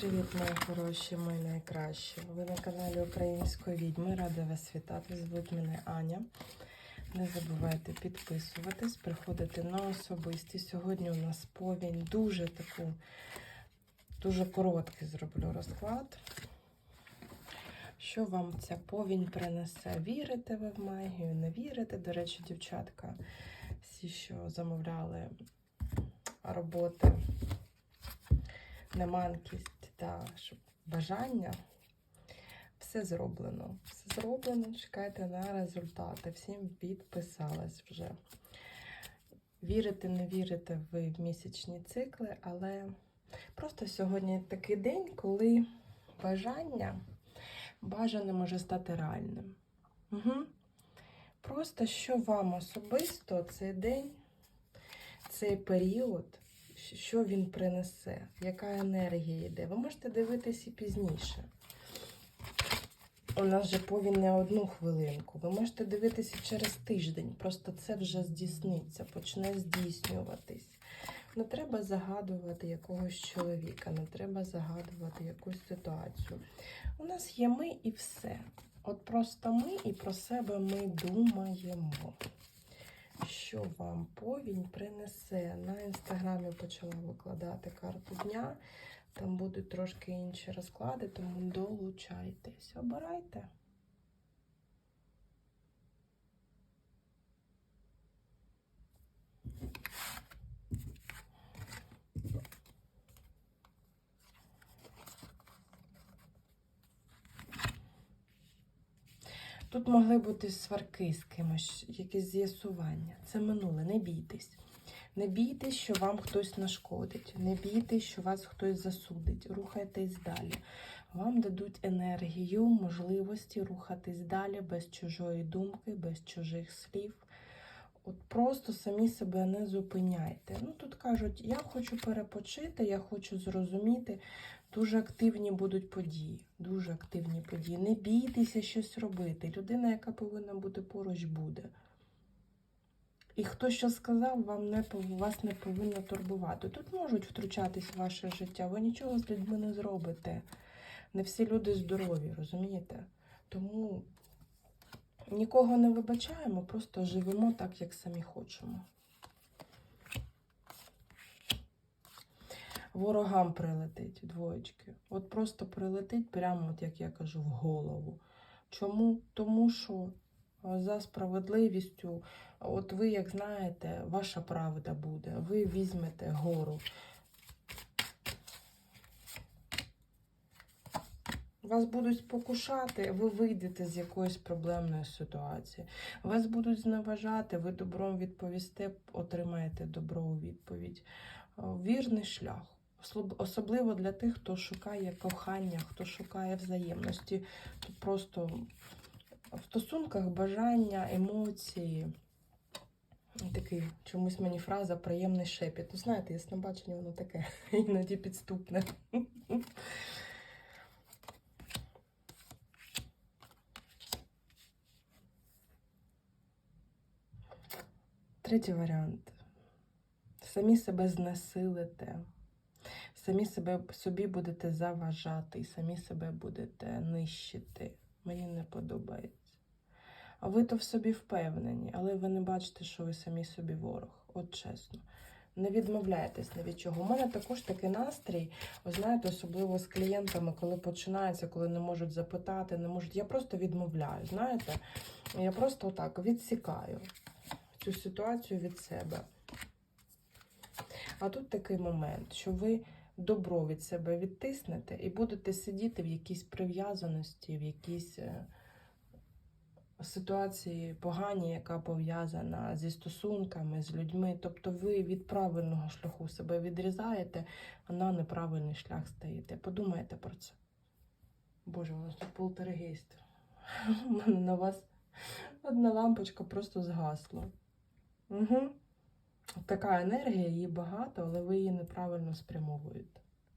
Привіт, мої хороші, мої найкращі. Ви на каналі Української відьми. Рада вас вітати. Звуть мене Аня. Не забувайте підписуватись, приходити на особисті. Сьогодні у нас повінь дуже таку, дуже короткий зроблю розклад. Що вам ця повінь принесе? Вірите ви в магію, не вірите? До речі, дівчатка, всі, що замовляли роботи неманкість та щоб бажання. Все зроблено. Все зроблено. Чекайте на результати. Всім підписалась вже. Вірите, не вірите ви в місячні цикли, але просто сьогодні такий день, коли бажання бажане може стати реальним. Угу. Просто що вам особисто цей день, цей період що він принесе, яка енергія йде. Ви можете дивитись і пізніше. У нас же повінь не одну хвилинку. Ви можете дивитися через тиждень. Просто це вже здійсниться, почне здійснюватись. Не треба загадувати якогось чоловіка, не треба загадувати якусь ситуацію. У нас є ми і все. От просто ми і про себе ми думаємо що вам повінь принесе. На інстаграмі почала викладати карту дня. Там будуть трошки інші розклади, тому долучайтесь. Обирайте. Тут могли бути сварки з кимось, якісь з'ясування. Це минуле, не бійтесь. Не бійтесь, що вам хтось нашкодить. Не бійтесь, що вас хтось засудить. Рухайтесь далі. Вам дадуть енергію, можливості рухатись далі без чужої думки, без чужих слів. От просто самі себе не зупиняйте. Ну тут кажуть, я хочу перепочити, я хочу зрозуміти. Дуже активні будуть події. Дуже активні події. Не бійтеся щось робити. Людина, яка повинна бути поруч, буде. І хто що сказав, вам не вас не повинно турбувати. Тут можуть втручатись в ваше життя. Ви нічого з людьми не зробите. Не всі люди здорові, розумієте? Тому нікого не вибачаємо, просто живемо так, як самі хочемо. ворогам прилетить двоєчки. От просто прилетить прямо, от як я кажу, в голову. Чому? Тому що за справедливістю, от ви, як знаєте, ваша правда буде, ви візьмете гору. Вас будуть спокушати, ви вийдете з якоїсь проблемної ситуації. Вас будуть зневажати, ви добром відповісте, отримаєте добру відповідь. Вірний шлях. Особливо для тих, хто шукає кохання, хто шукає взаємності. Тут просто в стосунках бажання, емоції. Такий чомусь мені фраза приємний шепіт. Ну, знаєте, яснобачення, воно таке іноді підступне. Третій варіант. Самі себе знесилите самі себе собі будете заважати і самі себе будете нищити. Мені не подобається. А ви то в собі впевнені, але ви не бачите, що ви самі собі ворог. От чесно. Не відмовляйтесь ні від чого. У мене також такий настрій, ви знаєте, особливо з клієнтами, коли починається, коли не можуть запитати, не можуть. Я просто відмовляю, знаєте? Я просто так відсікаю цю ситуацію від себе. А тут такий момент, що ви добро від себе відтиснете і будете сидіти в якійсь прив'язаності, в якійсь е, ситуації поганій, яка пов'язана зі стосунками, з людьми. Тобто ви від правильного шляху себе відрізаєте, а на неправильний шлях стаєте. Подумайте про це. Боже, у нас тут полтергейст. У мене на вас одна лампочка просто згасла. Угу. Така енергія, її багато, але ви її неправильно спрямовуєте.